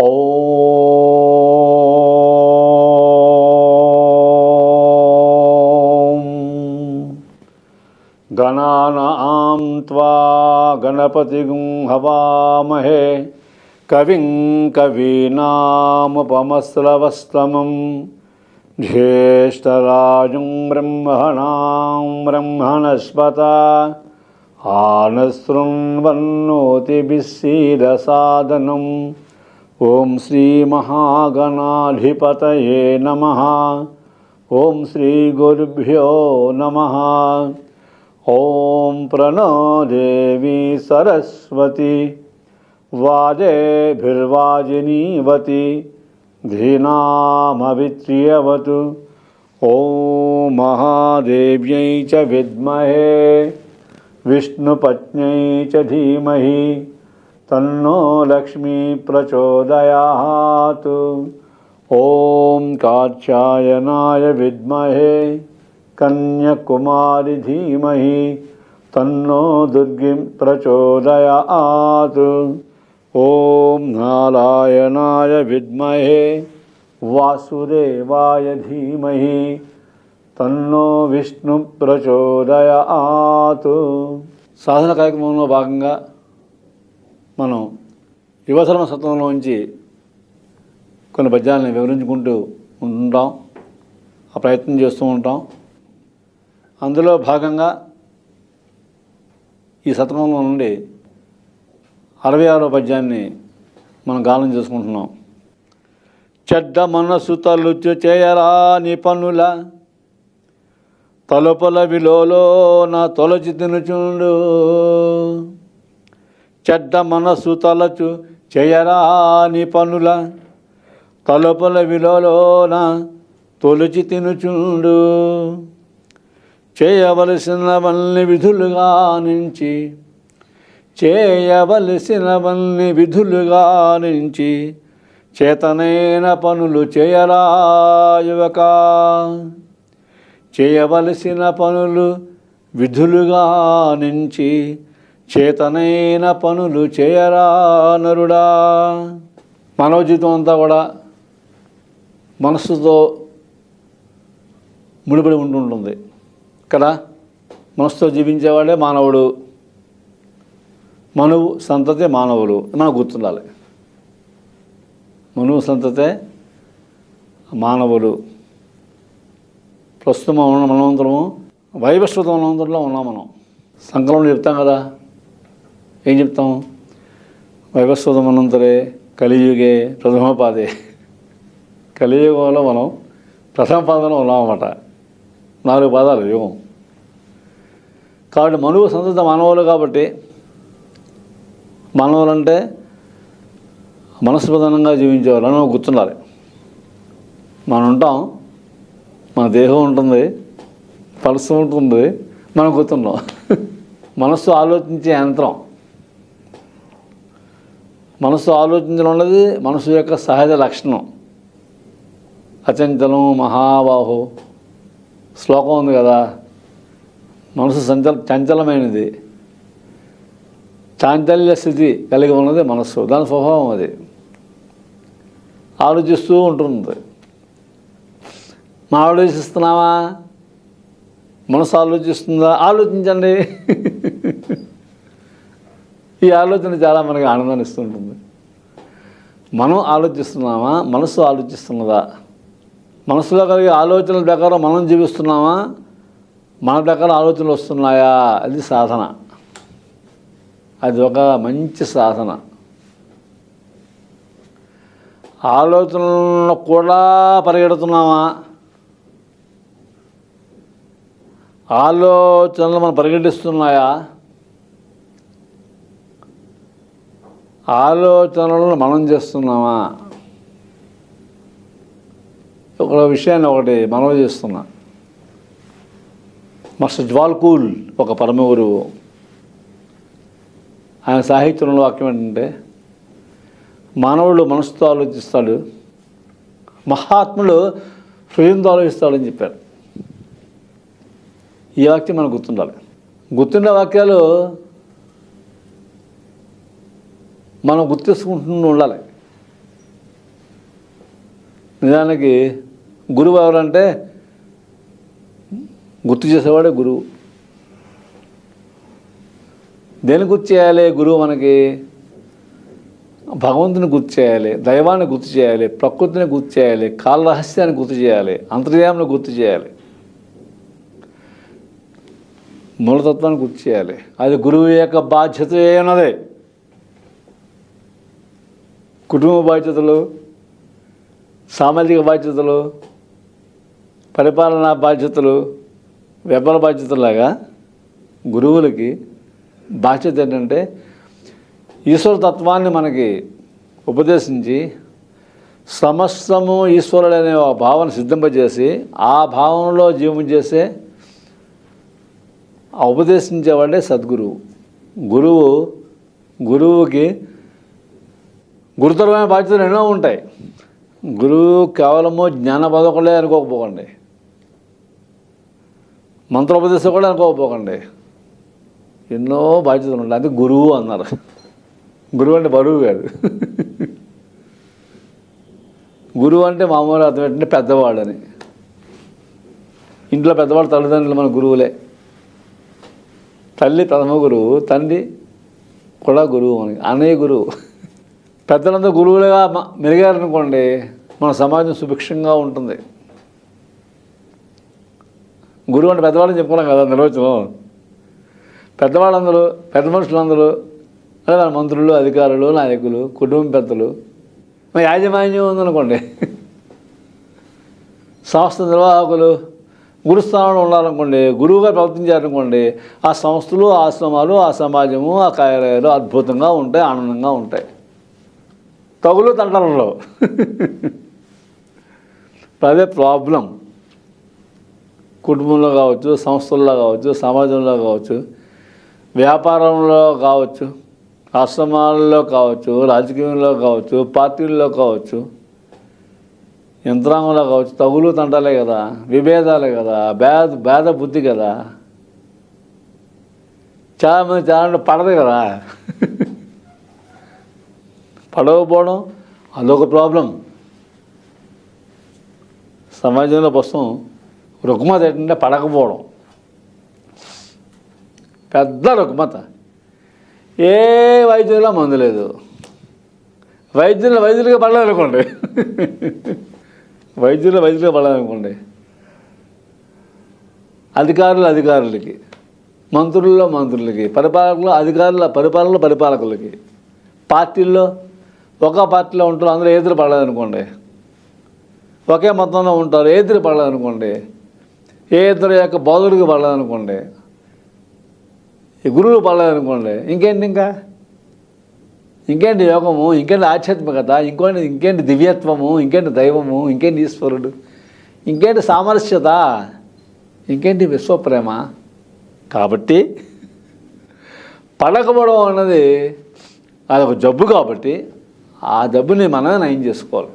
ॐ गणानां त्वा गणपतिगुं हवामहे कविं कवीनामुपमस्रवस्तमं ज्येष्ठराजुं ब्रह्मणां ब्रह्मणस्पत आनशृण्वन्नोतिभिस्सीदसादनम् ॐ श्रीमहागणाधिपतये नमः। ॐ श्रीगुरुभ्यो नमः। ॐ प्रणो देवी सरस्वती। वाजेभिर्वाजिनीवती। धीनामवित्र्यवतु ॐ महादेव्यै च विद्महे। विष्णुपत्न्यै धीमहि। तन्नो लक्ष्मी प्रचोदयात् ॐ कात्यायनाय विद्महे कन्याकुमारि धीमहि तन्नो दुर्गिं प्रचोदयात् ॐ नारायणाय विद्महे वासुदेवाय धीमहि తన్నో విష్ణు ప్రచోదయాత్ సాధన కార్యక్రమంలో భాగంగా మనం యువధర్మ సత్వంలోంచి కొన్ని పద్యాలను వివరించుకుంటూ ఉంటాం ఆ ప్రయత్నం చేస్తూ ఉంటాం. అందులో భాగంగా ఈ శతకంలో నుండి అరవై ఆరో పద్యాన్ని మనం గానం చేసుకుంటున్నాం. చెడ్డ మనసు తలుచు చేయరాని పనుల తలుపల విలోలో నా తొలచి తినుచుండు. చెడ్డ మనసు తలచు చేయరాని పనుల తలుపుల విలోన తొలచి తినుచుండు. చేయవలసినవన్నీ విధులుగా నుంచి చేయవలసినవన్నీ విధులుగా నుంచి చేతనైన పనులు చేయరా యువక చేయవలసిన పనులు విధులుగా నుంచి చేతనైన పనులు చేయరా నరుడా? మానవ జీవితం అంతా కూడా మనస్సుతో ముడిపడి ఉంటుంటుంది కదా మనస్సుతో జీవించేవాడే మానవుడు. మనువు సంతతే మానవులు. మనకు గుర్తుండాలి. మనువు సంతతే మానవులు. ప్రస్తుతం ఉన్న మనవంతరము వైవస్వత మనవంతరంలో ఉన్నాం మనం. సంకలంలో చెప్తాం కదా? ఏం చెప్తాం? వైవస్వత మనంతరే కలియుగే ప్రథమపాదే. కలియుగంలో మనం ప్రథమ పాదంలో ఉన్నామన్నమాట. నాలుగు పాదాలు యుగం. కాబట్టి మనువు సంతత మానవులు కాబట్టి మానవులు అంటే మనసు ప్రధానంగా జీవించేవారు మనం గుర్తుండాలి. మనం ఉంటాం మన దేహం ఉంటుంది పలస ఉంటుంది మనం గుర్తున్నాం మనస్సు ఆలోచించే యంత్రం. మనసు ఆలోచించడం ఉన్నది మనసు యొక్క సహజ లక్షణం. అచంచలం మహాబాహు శ్లోకం ఉంది కదా. మనసు సంచల చంచలమైనది. చాంచల్య స్థితి కలిగి ఉన్నది మనస్సు. దాని స్వభావం అది. ఆలోచిస్తూ ఉంటుంది మా ఆలోచిస్తున్నావా? మనసు ఆలోచిస్తుందా? ఆలోచించండి. ఈ ఆలోచన చాలా మనకి ఆనందాన్ని ఇస్తుంటుంది. మనం ఆలోచిస్తున్నామా? మనసు ఆలోచిస్తున్నదా? మనసులో కలిగే ఆలోచనల ప్రకారం మనం జీవిస్తున్నామా? మన ప్రకారం ఆలోచనలు వస్తున్నాయా? అది సాధన. అది ఒక మంచి సాధన. ఆలోచనలను కూడా పరిగెడుతున్నామా? ఆలోచనలు మనం పరిగెడిస్తున్నాయా? ఆలోచనలను మనం చేస్తున్నామా? ఒక విషయాన్ని ఒకటి మనం చేస్తున్నా. మాస్టర్ జ్వాల్కూల్ ఒక పరమ గురువు ఆయన సాహిత్యంలో వాక్యం ఏంటంటే మానవుడు మనసుతో ఆలోచిస్తాడు మహాత్ముడు హృదయంతో ఆలోచిస్తాడని చెప్పారు. ఈ వాక్యం మనకు గుర్తుండాలి. గుర్తుండే వాక్యాలు మనం గుర్తించుకుంటూ ఉండాలి. నిజానికి గురువు ఎవరంటే గుర్తు చేసేవాడే గురువు. దేని గుర్తు చేయాలి? గురువు మనకి భగవంతుని గుర్తు చేయాలి దైవాన్ని గుర్తు చేయాలి ప్రకృతిని గుర్తు చేయాలి కాలరహస్యాన్ని గుర్తు చేయాలి అంతర్యామిని గుర్తు చేయాలి. మూలతత్వాన్ని గుర్తు చేయాలి. అది గురువు యొక్క బాధ్యత ఉన్నదే. కుటుంబ బాధ్యతలు సామాజిక బాధ్యతలు పరిపాలనా బాధ్యతలు వ్యాపార బాధ్యతలాగా గురువులకి బాధ్యత ఏంటంటే ఈశ్వర తత్వాన్ని మనకి ఉపదేశించి సమస్తము అనే ఒక భావన సిద్ధింపజేసి ఆ భావనలో జీవం చేసే ఉపదేశించేవాడే సద్గురువు. గురువు గురువుకి గురుతరమైన బాధ్యతలు ఎన్నో ఉంటాయి. గురువు కేవలము జ్ఞాన బోధకులే అనుకోకపోకండి. మంత్రోపదేశం కూడా అనుకోకపోకండి. ఎన్నో బాధ్యతలు ఉంటాయి. అంటే గురువు అన్నారు. గురువు అంటే బరువు కాదు. గురువు అంటే మామూలు అర్థం ఏంటంటే పెద్దవాడు అని ఇంట్లో పెద్దవాడు తల్లిదండ్రులు మన గురువులే. తల్లి ప్రథమ గురువు తండ్రి కూడా గురువు మనకి అన్నయ్య గురువు. పెద్దలందరూ గురువులుగా మ- మెరిగారనుకోండి మన సమాజం సుభిక్షంగా ఉంటుంది. గురువు అంటే పెద్దవాళ్ళని చెప్పుకున్నాం కదా నిర్వచనం. పెద్దవాళ్ళందరూ పెద్ద మనుషులందరూ అదే మన మంత్రులు అధికారులు నాయకులు కుటుంబ పెద్దలు మరి యాజమాన్యం ఉందనుకోండి. సంస్థ నిర్వాహకులు గురుస్థానంలో ఉండాలనుకోండి గురువుగా ప్రవర్తించారనుకోండి ఆ సంస్థలు ఆశ్రమాలు ఆ సమాజము ఆ కార్యాలయాలు అద్భుతంగా ఉంటాయి ఆనందంగా ఉంటాయి. తగులు తంటలలో. అదే ప్రాబ్లం. కుటుంబంలో కావచ్చు సంస్థల్లో కావచ్చు సమాజంలో కావచ్చు వ్యాపారంలో కావచ్చు ఆశ్రమాల్లో కావచ్చు రాజకీయంలో కావచ్చు పార్టీల్లో కావచ్చు యంత్రాంగంలో కావచ్చు తగులు తంటాలే కదా విభేదాలే కదా భేద భేద బుద్ధి కదా. చాలామంది చాలా పడదు కదా. పడవపోవడం అదొక ప్రాబ్లం. సమాజంలో ప్రస్తుతం రుగ్మత ఏంటంటే పడకపోవడం. పెద్ద రుగ్మత. ఏ వైద్యుల మందు లేదు. వైద్యులు వైద్యులుగా పడాలనుకోండి. వైద్యులు వైద్యులుగా పడాలనుకోండి. అధికారులు అధికారులకి మంత్రుల్లో మంత్రులకి పరిపాలకులు అధికారుల పరిపాలన పరిపాలకులకి పార్టీల్లో ఒక పార్టీలో ఉంటారు అందరూ ఏదురు పడలేదనుకోండి ఒకే మతంలో ఉంటారు ఏదురు పడలేదనుకోండి ఏ ఇద్దరు యొక్క బోధుడికి పడలేదనుకోండి ఈ గురువులు పడలేదనుకోండి ఇంకేంటి ఇంకా? ఇంకేంటి యోగము? ఇంకేంటి ఆధ్యాత్మికత? ఇంకోటి ఇంకేంటి దివ్యత్వము? ఇంకేంటి దైవము? ఇంకేంటి ఈశ్వరుడు? ఇంకేంటి సామరస్యత? ఇంకేంటి విశ్వప్రేమ? కాబట్టి పడకపోవడం అన్నది అదొక జబ్బు కాబట్టి ఆ జబ్బుని మనమే నయం చేసుకోవాలి.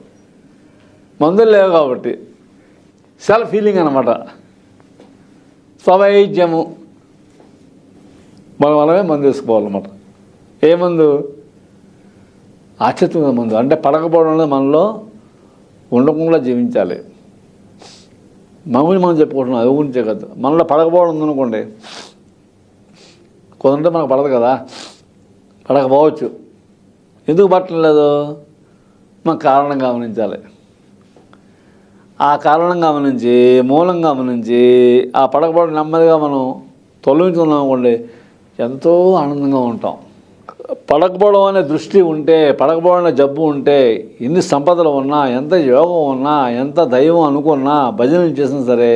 మందులు లేవు కాబట్టి. సెల్ఫ్ ఫీలింగ్ అనమాట స్వవైద్యము. మనం మనమే మందు వేసుకోవాలన్నమాట. ఏ మందు? ఆధ్యాత్మిక మందు. అంటే పడకపోవడం మనలో ఉండకుండా జీవించాలి. మామూలు మనం చెప్పుకుంటున్నాం అది గురించే కదా. మనలో పడకపోవడం ఉందనుకోండి. కొందంటే మనకు పడదు కదా. పడకపోవచ్చు. ఎందుకు పట్టలేదు మనం కారణం గమనించాలి. ఆ కారణం గమనించి మూలం గమనించి ఆ పడకపోవడం నెమ్మదిగా మనం తొలగించుకున్నాం అనుకోండి ఎంతో ఆనందంగా ఉంటాం. పడకపోవడం అనే దృష్టి ఉంటే పడకపోవడం అనే జబ్బు ఉంటే ఎన్ని సంపదలు ఉన్నా ఎంత యోగం ఉన్నా ఎంత దైవం అనుకున్నా భజన చేసినా సరే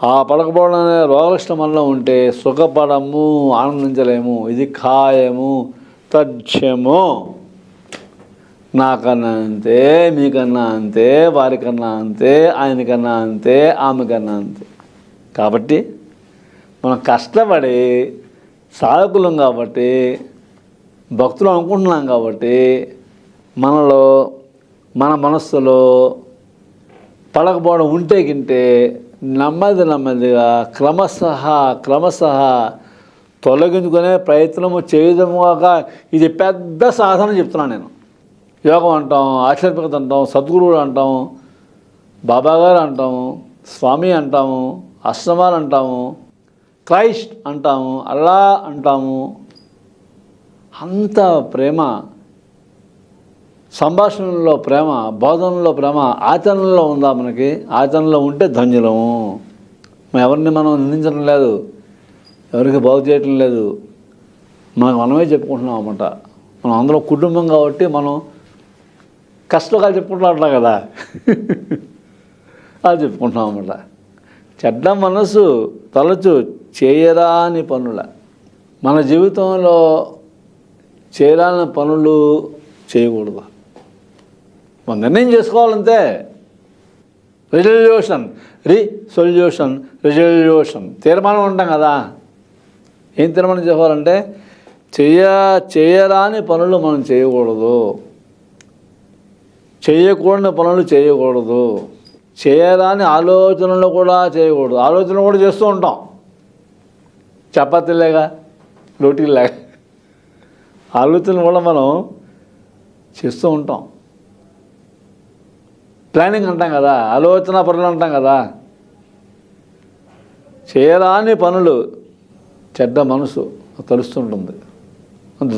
ఆ పడకపోవడం అనే రోగలక్షణం వల్ల ఉంటే సుఖపడము ఆనందించలేము ఇది ఖాయము తథ్యము. నాకన్నా అంతే మీకన్నా అంతే వారికన్నా అంతే ఆయనకన్నా అంతే ఆమెకన్నా అంతే. కాబట్టి మనం కష్టపడి సాధకులం కాబట్టి భక్తులు అనుకుంటున్నాం కాబట్టి మనలో మన మనస్సులో పడకపోవడం ఉంటే గింటే నెమ్మది నెమ్మదిగా క్రమశః క్రమశః తొలగించుకునే ప్రయత్నము చేయడముగా ఇది పెద్ద సాధన చెప్తున్నాను నేను. యోగం అంటాం ఆధ్యాత్మికత అంటాం సద్గురువుడు అంటాం బాబాగారు అంటాము స్వామి అంటాము అష్టమాలు అంటాము క్రైస్ట్ అంటాము అల్లా అంటాము. అంత ప్రేమ సంభాషణలో ప్రేమ బోధనలో ప్రేమ ఆచరణలో ఉందా మనకి? ఆచరణలో ఉంటే ధన్యులము. ఎవరిని మనం నిందించడం లేదు ఎవరికి బాగు చేయటం లేదు. మనం మనమే చెప్పుకుంటున్నాం అన్నమాట. మనం అందరం కుటుంబం కాబట్టి మనం కష్టకాలు చెప్పుకుంటున్నాం కదా. అది చెప్పుకుంటున్నాం అన్నమాట. చెడ్డ మనసు తలచు చేయరాని పనుల. మన జీవితంలో చేయాలని పనులు చేయకూడదు. మనం నిర్ణయం చేసుకోవాలంతే. రిజల్యూషన్ రీ సొల్యూషన్ రిజల్యూషన్ తీర్మానం ఉంటాం కదా. ఏం తీర్మానం చేసుకోవాలంటే చేయ చేయరాని పనులు మనం చేయకూడదు. చేయకూడని పనులు చేయకూడదు. చేయరాని ఆలోచనలు కూడా చేయకూడదు. ఆలోచనలు కూడా చేస్తూ ఉంటాం. చపాతీలేగా రోటీలేగా. ఆలోచనలు కూడా మనం చేస్తూ ఉంటాం. ప్లానింగ్ అంటాం కదా ఆలోచన పనులు అంటాం కదా. చేయరాని పనులు చెడ్డ మనసు తలుస్తుంటుంది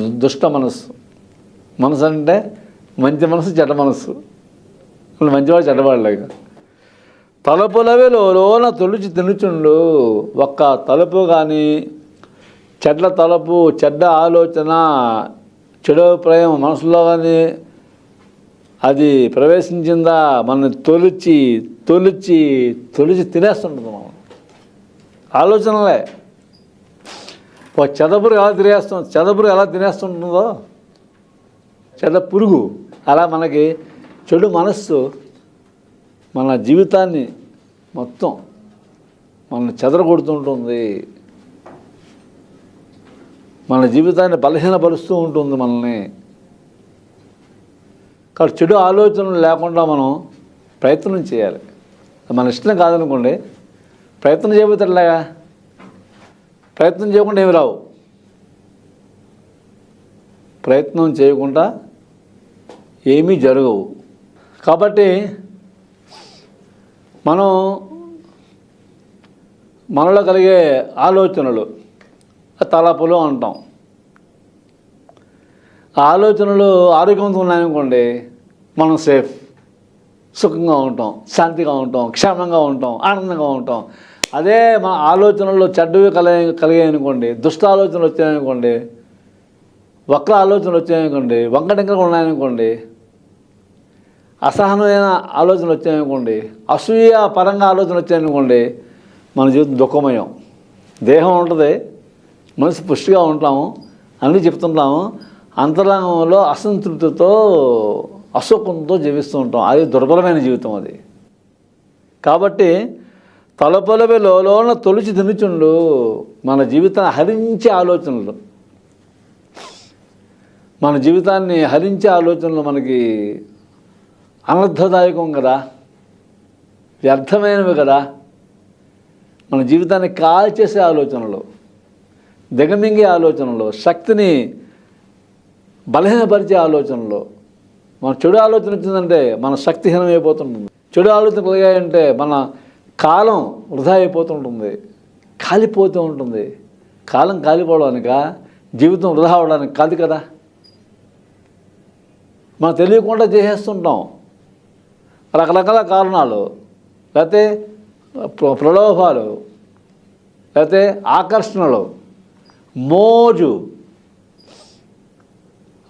దుష్ట మనసు. మనసు అంటే మంచి మనసు చెడ్డ మనసు. మంచివాడు చెడ్డవాళ్ళేక తలుపులవి లోన తొలిచి తినుచుండు ఒక్క తలుపు కానీ చెడ్డ తలుపు చెడ్డ ఆలోచన చెడు అభిప్రాయం మనసులో కానీ అది ప్రవేశించిందా? మనల్ని తొలిచి తొలిచి తొలిచి తినేస్తుంటుంది మనం ఆలోచనలే. ఒక చెదపురు ఎలా తినేస్తుంది చెదపురు ఎలా తినేస్తుంటుందో? చెడ్డ పురుగు అలా మనకి చెడు మనస్సు మన జీవితాన్ని మొత్తం మనల్ని చెదరగొడుతుంటుంది. మన జీవితాన్ని బలహీనపరుస్తూ ఉంటుంది మనల్ని. కాబట్టి చెడు ఆలోచనలు లేకుండా మనం ప్రయత్నం చేయాలి. మన ఇష్టం కాదనుకోండి ప్రయత్నం చేయబోతే ప్రయత్నం చేయకుండా ఏమి రావు. ప్రయత్నం చేయకుండా ఏమీ జరగవు. కాబట్టి మనం మనలో కలిగే ఆలోచనలు తలపులు అంటాం. ఆలోచనలు ఆరోగ్యవంతంగా ఉన్నాయనుకోండి మనం సేఫ్ సుఖంగా ఉంటాం శాంతిగా ఉంటాం క్షేమంగా ఉంటాం ఆనందంగా ఉంటాం. అదే మన ఆలోచనలు చెడ్డవి కలిగే కలిగాయనుకోండి దుష్ట ఆలోచనలు వచ్చాయనుకోండి వక్ర ఆలోచనలు వచ్చాయనుకోండి వంకటెంకలు ఉన్నాయనుకోండి అసహనమైన ఆలోచనలు వచ్చాయనుకోండి అసూయ పరంగా ఆలోచనలు వచ్చాయనుకోండి మన జీవితం దుఃఖమయం. దేహం ఉంటుంది మనసు పుష్టిగా ఉంటాము అన్నీ చెప్తుంటాము అంతరంగంలో అసంతృప్తితో అసుఖంతో జీవిస్తూ ఉంటాం. అది దుర్బలమైన జీవితం అది. కాబట్టి తలపొలవి లోన తొలిచి తినుచుండు మన జీవితాన్ని హరించే ఆలోచనలు. మన జీవితాన్ని హరించే ఆలోచనలు మనకి అనర్థదాయకం కదా? వ్యర్థమైనవి కదా? మన జీవితాన్ని కాల్చేసే ఆలోచనలు దిగమింగే ఆలోచనలు శక్తిని బలహీనపరిచే ఆలోచనలు. మన చెడు ఆలోచన వచ్చిందంటే మన శక్తిహీనం అయిపోతుంటుంది చెడు ఆలోచన కలిగాయంటే మన కాలం వృధా అయిపోతుంటుంది. కాలిపోతూ ఉంటుంది. కాలం కాలిపోవడానిక? జీవితం వృధా అవడానికి కాదు కదా? మనం తెలియకుండా చేసేస్తుంటాం. రకరకాల కారణాలు లేకపోతే ప్ర- ప్రలోభాలు లేకపోతే ఆకర్షణలు మోజు.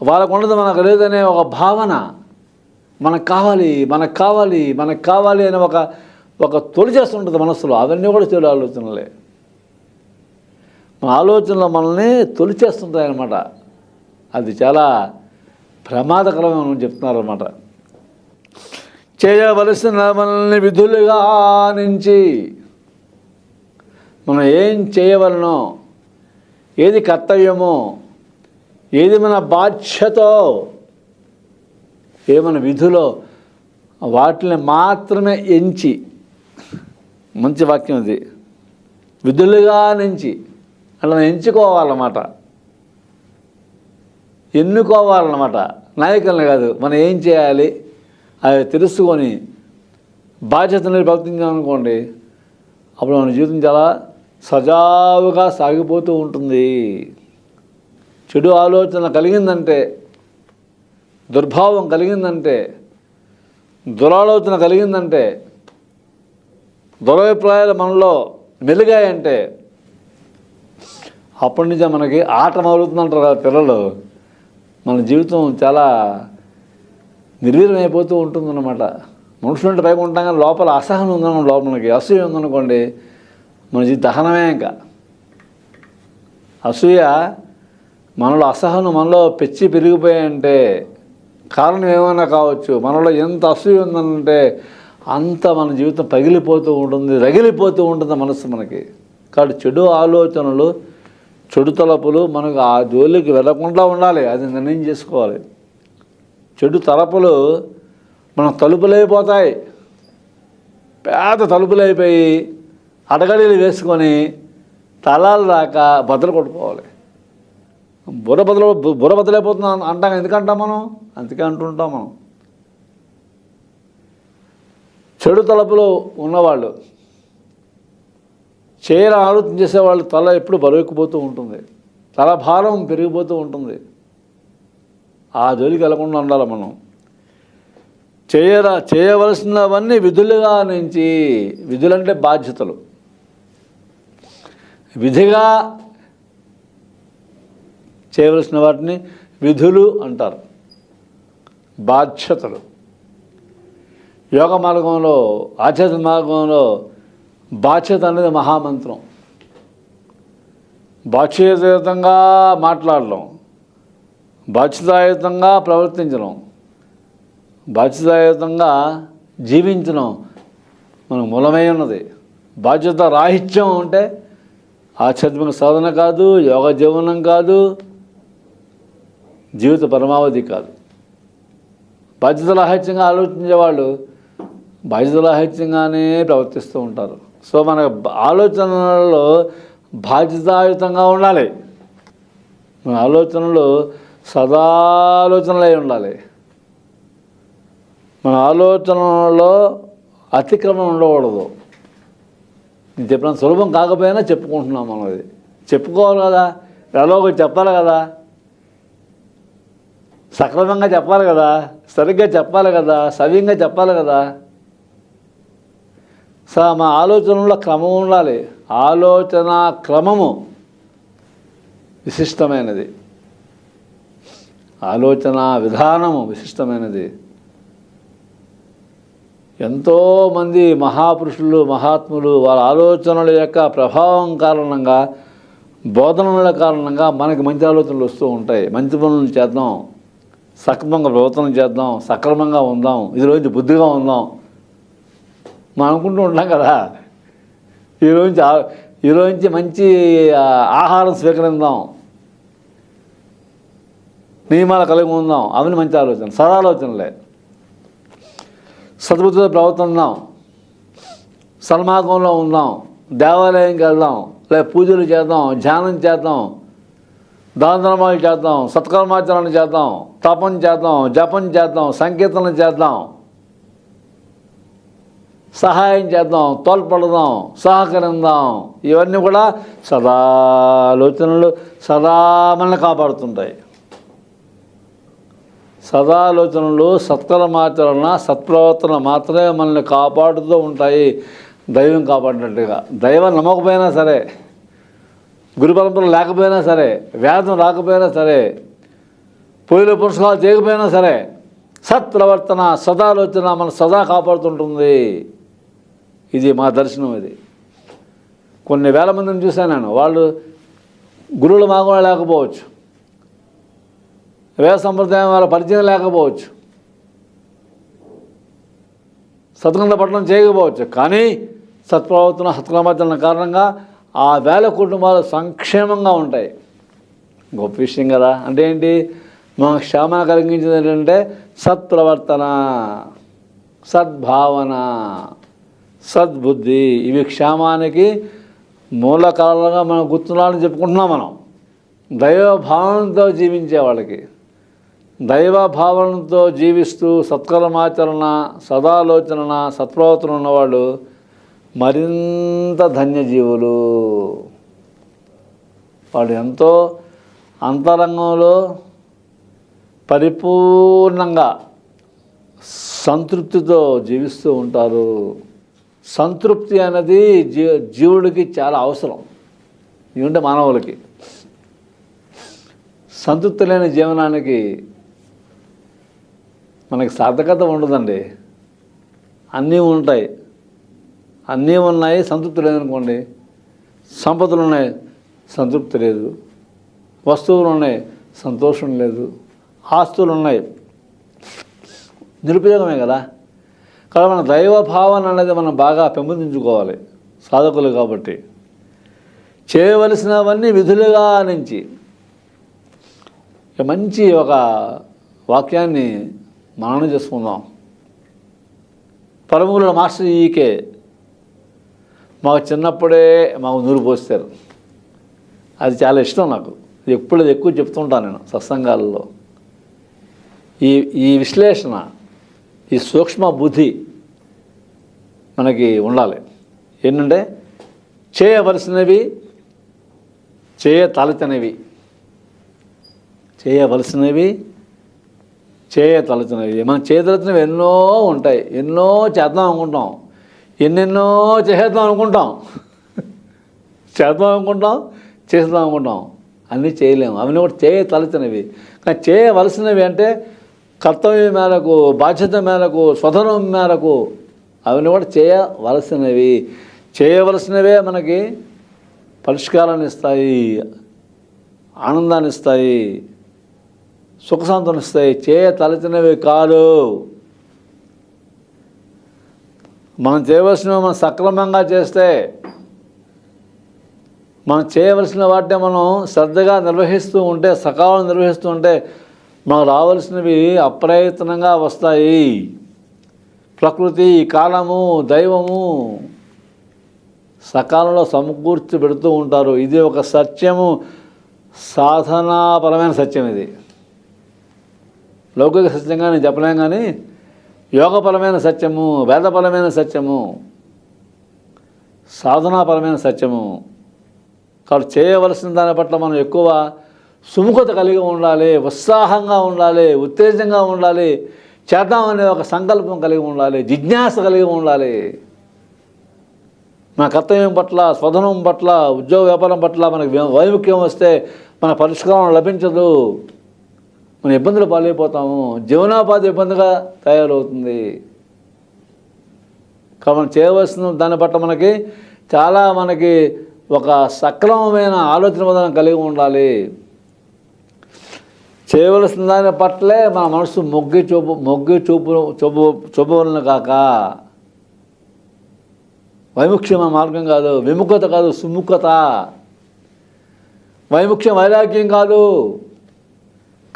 వాళ్ళకు ఉన్నది మనకు లేదనే ఒక భావన మనకు కావాలి మనకు కావాలి మనకు కావాలి అనే ఒక ఒక తొలి చేస్తుంటుంది మనసులో. అవన్నీ కూడా చెడు ఆలోచనలే. మన ఆలోచనలు మనల్ని తొలిచేస్తుంటాయి అన్నమాట అది చాలా ప్రమాదకరమని చెప్తున్నారు అనమాట చేయవలసిన మనల్ని విధులుగా నుంచి మనం ఏం చేయవలనో ఏది కర్తవ్యమో ఏది మన బాధ్యతో ఏ మన విధులో వాటిని మాత్రమే ఎంచి మంచి వాక్యం అది విధులుగా నుంచి అలా ఎంచుకోవాలన్నమాట. ఎన్నుకోవాలన్నమాట. నాయకులను కాదు మనం ఏం చేయాలి? అవి తెలుసుకొని బాధ్యతని ప్రవర్తించాం అనుకోండి అప్పుడు మన జీవితం చాలా సజావుగా సాగిపోతూ ఉంటుంది. చెడు ఆలోచన కలిగిందంటే దుర్భావం కలిగిందంటే దురాలోచన కలిగిందంటే దురభిప్రాయాలు మనలో మెలిగాయంటే అప్పటి నుంచే మనకి ఆట మొదలుతుందంటారు కదా పిల్లలు. మన జీవితం చాలా నిర్వీర్యం అయిపోతూ ఉంటుందన్నమాట. మనుషులు అంటే పైకి ఉంటాం కానీ లోపల అసహనం ఉందనుకోండి లోపల మనకి అసూయ ఉందనుకోండి మన జీవితం దహనమే ఇంకా. అసూయ మనలో అసహనం మనలో పెచ్చి పెరిగిపోయాయంటే కారణం ఏమైనా కావచ్చు. మనలో ఎంత అసూయ ఉందంటే అంత మన జీవితం పగిలిపోతూ ఉంటుంది రగిలిపోతూ ఉంటుంది మనసు మనకి. కాబట్టి చెడు ఆలోచనలు చెడు తలపులు మనకు ఆ జోలికి వెళ్ళకుండా ఉండాలి. అది నిర్ణయం చేసుకోవాలి. చెడు తలపులు మన తలుపులైపోతాయి పేద తలుపులైపోయి అడగడీలు వేసుకొని తలాలు రాక బద్దలు కొట్టుకోవాలి. బుర్ర బదులు బుర్ర బదులైపోతుంది అంటాం. ఎందుకంటాం మనం? అందుకే అంటుంటాం మనం. చెడు తలపులో ఉన్నవాళ్ళు చేయని ఆలోచన చేసేవాళ్ళు తల ఎప్పుడు బరువెక్కిపోతూ ఉంటుంది. తల భారం పెరిగిపోతూ ఉంటుంది. ఆ జోలికి వెళ్ళకుండా ఉండాలి మనం. చేయరా చేయవలసినవన్నీ విధులుగా నుంచి విధులంటే బాధ్యతలు. విధిగా చేయవలసిన వాటిని విధులు అంటారు. బాధ్యతలు. యోగ మార్గంలో ఆధ్యాత్మిక మార్గంలో బాధ్యత అనేది మహామంత్రం. బాధ్యతాయుతంగా మాట్లాడడం. బాధ్యతాయుతంగా ప్రవర్తించడం బాధ్యతాయుతంగా జీవించడం మనకు మూలమై ఉన్నది. బాధ్యత రాహిత్యం అంటే ఆధ్యాత్మిక సాధన కాదు యోగ జీవనం కాదు జీవిత పరమావధి కాదు. బాధ్యత రాహిత్యంగా ఆలోచించే వాళ్ళు బాధ్యత రాహిత్యంగానే ప్రవర్తిస్తూ ఉంటారు. సో మన ఆలోచనలలో బాధ్యతాయుతంగా ఉండాలి. మన ఆలోచనలు సదాలోచనలై ఉండాలి. మన ఆలోచనలో అతిక్రమం ఉండకూడదు. నేను చెప్పిన సులభం కాకపోయినా చెప్పుకుంటున్నాం మనం అది. చెప్పుకోవాలి కదా ఎలా ఒకటి చెప్పాలి కదా. సక్రమంగా చెప్పాలి కదా సరిగ్గా చెప్పాలి కదా సవ్యంగా చెప్పాలి కదా. సో మా ఆలోచనలో క్రమం ఉండాలి. ఆలోచన క్రమము విశిష్టమైనది. ఆలోచన విధానము విశిష్టమైనది. ఎంతోమంది మహాపురుషులు మహాత్ములు వాళ్ళ ఆలోచనల యొక్క ప్రభావం కారణంగా బోధనల కారణంగా మనకి మంచి ఆలోచనలు వస్తూ ఉంటాయి. మంచి పనులు చేద్దాం సక్రమంగా ప్రవర్తన చేద్దాం సక్రమంగా ఉందాం ఈరోజు బుద్ధిగా ఉందాం. మనం అనుకుంటూ ఉంటాం కదా ఈరోజు ఈరోజు మంచి ఆహారం స్వీకరిద్దాం. నియమాలు కలిగి ఉందాం అవన్నీ మంచి ఆలోచన సదాలోచనలే సద్బుద్ధితో ప్రవర్తిద్దాం సన్మార్గంలో ఉందాం దేవాలయంకి వెళ్దాం. లేదా పూజలు చేద్దాం. ధ్యానం చేద్దాం. దానధర్మాలు చేద్దాం. సత్కర్మాచరణ చేద్దాం. తపం చేద్దాం. జపం చేద్దాం. సంకీర్తన చేద్దాం. సహాయం చేద్దాం. తోల్పడదాం సహకరిందాం. ఇవన్నీ కూడా సదా ఆలోచనలు సదా మనల్ని కాపాడుతుంటాయి. సదాలోచనలు సత్కర్మాచరణ సత్ప్రవర్తన మాత్రమే మనల్ని కాపాడుతూ ఉంటాయి. దైవం కాపాడినట్టుగా. దైవం నమ్మకపోయినా సరే గురు పరంపర లేకపోయినా సరే వేదం రాకపోయినా సరే పూజలు పురుషకాలు చేయకపోయినా సరే సత్ప్రవర్తన సదాలోచన మన సదా కాపాడుతుంటుంది. ఇది మా దర్శనం ఇది. కొన్ని వేల మందిని చూశాను నేను. వాళ్ళు గురువులు మాగం లేకపోవచ్చు. వేద సంప్రదాయం వాళ్ళ పరిచయం లేకపోవచ్చు. సత్కంద పట్టణం చేయకపోవచ్చు. కానీ సత్ప్రవర్తన సత్క్రమాచరణ కారణంగా ఆ వేల కుటుంబాలు సంక్షేమంగా ఉంటాయి. గొప్ప విషయం కదా. అంటే ఏంటి? మా క్షేమ కలిగించింది ఏంటంటే సత్ప్రవర్తన సద్భావన సద్బుద్ధి. ఇవి క్షేమానికి మూల కారణంగా మనం గుర్తున్నాలని చెప్పుకుంటున్నాం మనం. దైవభావంతో జీవించే వాళ్ళకి. దైవ భావనతో జీవిస్తూ సత్కర్మాచరణ సదాలోచన సత్ప్రవర్తన ఉన్నవాళ్ళు మరింత ధన్యజీవులు. వాళ్ళు ఎంతో అంతరంగంలో పరిపూర్ణంగా సంతృప్తితో జీవిస్తూ ఉంటారు. సంతృప్తి అనేది జీ జీవుడికి చాలా అవసరం. ఇవంటే మానవులకి. సంతృప్తి లేని జీవనానికి మనకి సార్థకత ఉండదండి. అన్నీ ఉంటాయి. అన్నీ ఉన్నాయి సంతృప్తి లేదనుకోండి. సంపదలు ఉన్నాయి సంతృప్తి లేదు. వస్తువులు ఉన్నాయి సంతోషం లేదు. ఆస్తులు ఉన్నాయి నిరుపయోగమే కదా. కానీ మన దైవ భావన అనేది మనం బాగా పెంపొందించుకోవాలి సాధకులు కాబట్టి. చేయవలసినవన్నీ విధులుగా నుంచి. మంచి ఒక వాక్యాన్ని మననం చేసుకుందాం. పరమూల మాస్టర్ ఈకే. మాకు చిన్నప్పుడే మాకు నూరు పోస్తారు. అది చాలా ఇష్టం నాకు. ఎప్పుడు ఎక్కువ చెప్తుంటాను నేను సత్సంగాలలో. ఈ ఈ విశ్లేషణ ఈ సూక్ష్మ బుద్ధి మనకి ఉండాలి. ఏంటంటే చేయవలసినవి చేయతలచినవి చేయవలసినవి చేయతలచినవి మనం చేయదలచినవి ఎన్నో ఉంటాయి. ఎన్నో చేద్దాం అనుకుంటాం. ఎన్నెన్నో చేద్దాం అనుకుంటాం. చేద్దాం అనుకుంటాం చేద్దాం అనుకుంటాం. అన్నీ చేయలేము. అవన్నీ కూడా చేయతలచినవి కానీ చేయవలసినవి అంటే కర్తవ్యం మేరకు బాధ్యత మేరకు స్వధనం మేరకు అవన్నీ కూడా చేయవలసినవి. చేయవలసినవే మనకి పరిష్కారాన్ని ఇస్తాయి. ఆనందాన్ని ఇస్తాయి. సుఖశాంతనిస్తాయి ఇస్తాయి చేయ తలచినవి కాదు. మనం చేయవలసినవి మనం సక్రమంగా చేస్తే మనం చేయవలసిన వాటిని మనం శ్రద్ధగా నిర్వహిస్తూ ఉంటే సకాలం నిర్వహిస్తూ ఉంటే మనకు రావాల్సినవి అప్రయత్నంగా వస్తాయి. ప్రకృతి కాలము దైవము సకాలంలో సమకూర్చి పెడుతూ ఉంటారు. ఇది ఒక సత్యము సాధనాపరమైన సత్యం ఇది. లౌకిక సత్యంగా నేను చెప్పలేం కానీ యోగపరమైన సత్యము వేదపరమైన సత్యము సాధనాపరమైన సత్యము. కాబట్టి చేయవలసిన దాని పట్ల మనం ఎక్కువ సుముఖత కలిగి ఉండాలి ఉత్సాహంగా ఉండాలి ఉత్తేజంగా ఉండాలి చేద్దామనే ఒక సంకల్పం కలిగి ఉండాలి జిజ్ఞాస కలిగి ఉండాలి. మన కర్తవ్యం పట్ల స్వధనం పట్ల ఉద్యోగ వ్యాపారం పట్ల మనకి వైముఖ్యం వస్తే మన పరిష్కారం లభించదు. మన ఇబ్బందులు పాలైపోతాము. జీవనోపాధి ఇబ్బందిగా తయారవుతుంది. కాబట్టి మనం చేయవలసిన దాని పట్ల మనకి చాలా మనకి ఒక సక్రమమైన ఆలోచన విధానం కలిగి ఉండాలి. చేయవలసిన దాని పట్లే మన మనసు మొగ్గి చూపు మొగ్గి చూపు చూపు చూపవలను కాక. వైముఖ్యం మార్గం కాదు. విముఖత కాదు సుముఖత. వైముఖ్యం వైరాగ్యం కాదు.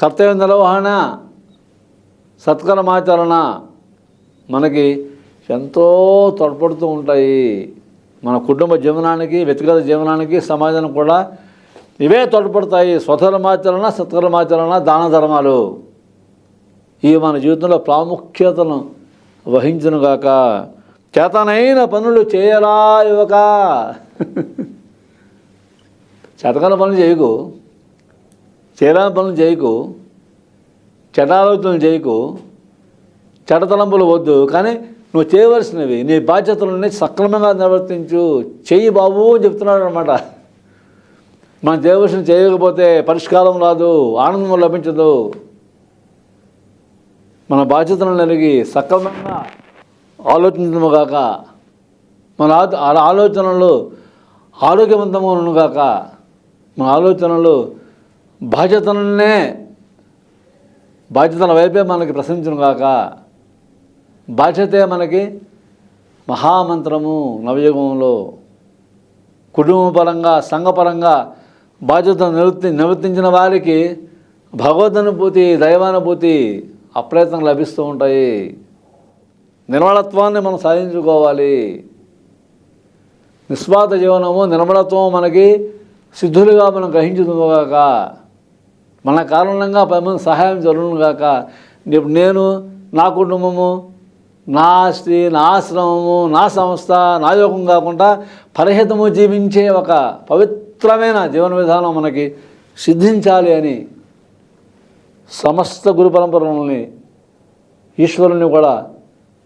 కర్తవ్య నిర్వహణ సత్కర్మాచరణ మనకి ఎంతో తోడ్పడుతూ ఉంటాయి. మన కుటుంబ జీవనానికి వ్యక్తిగత జీవనానికి సమాజానికి కూడా ఇవే తోడ్పడతాయి. స్వధర్మాచరణ సత్కర్మాచరణ దాన ధర్మాలు. ఇవి మన జీవితంలో ప్రాముఖ్యతను వహించనుగాక చేతనైన పనులు చేయరా యువక. చేతకాల పనులు చేయకు. చేయరాని పనులు చేయకు చెడాలోచనలు చేయకు చెడతలంపులు వద్దు. కానీ నువ్వు చేయవలసినవి నీ బాధ్యతలని సక్రమంగా నిర్వర్తించు. చెయ్యి బాబు అని చెప్తున్నాడు అనమాట మనం చేయవలసిన చేయకపోతే పరిష్కారం రాదు ఆనందం లభించదు. మన బాధ్యతలను ఎరిగి సక్రమంగా ఆలోచించము కాక మన ఆ- ఆలోచనలు ఆరోగ్యవంతంగా కాక మన ఆలోచనలు బాధ్యతలనే బాధ్యతల వైపే మనకి ప్రశ్నించను కాక బాధ్యతే మనకి మహామంత్రము నవయుగంలో కుటుంబపరంగా సంఘపరంగా బాధ్యతను నివర్తి నివర్తించిన వారికి భగవదనుభూతి దైవానుభూతి అప్రయత్నం లభిస్తూ ఉంటాయి. నిర్మలత్వాన్ని మనం సాధించుకోవాలి. నిస్వార్థ జీవనము నిర్మలత్వం మనకి సిద్ధులుగా మనం గ్రహించుకోగాక మన కారణంగా పది మంది సహాయం జరుగును గాక. ఇప్పుడు నేను నా కుటుంబము నా ఆస్తి నా ఆశ్రమము నా సంస్థ నా యోగం కాకుండా పరిహితము జీవించే ఒక పవిత్రమైన జీవన విధానం మనకి సిద్ధించాలి అని సమస్త గురు పరంపరలని ఈశ్వరుని కూడా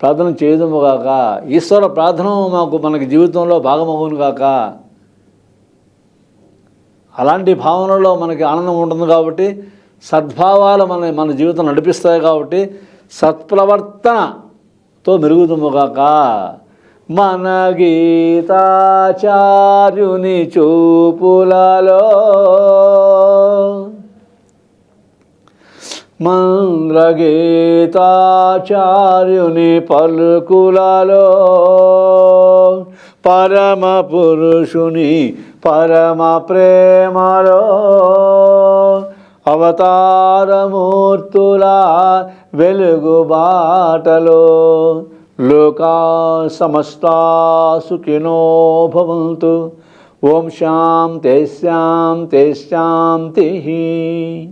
ప్రార్థన చేయదము గాక. ఈశ్వర ప్రార్థన మాకు మనకి జీవితంలో భాగమవును గాక. అలాంటి భావనలో మనకి ఆనందం ఉంటుంది కాబట్టి సద్భావాలు మన మన జీవితం నడిపిస్తాయి కాబట్టి సత్ప్రవర్తనతో మెరుగుతుముగాక మన గీతాచార్యుని చూపులలో మంద్రగీతాచార్యుని పలుకులలో పరమ పురుషుని పరమ ప్రేమలో అవతారమూర్తుల వెలుగు బాటలో లోకా సమస్తా సుఖినో భవంతు. ఓం శాంతే శాంతే శాంతి.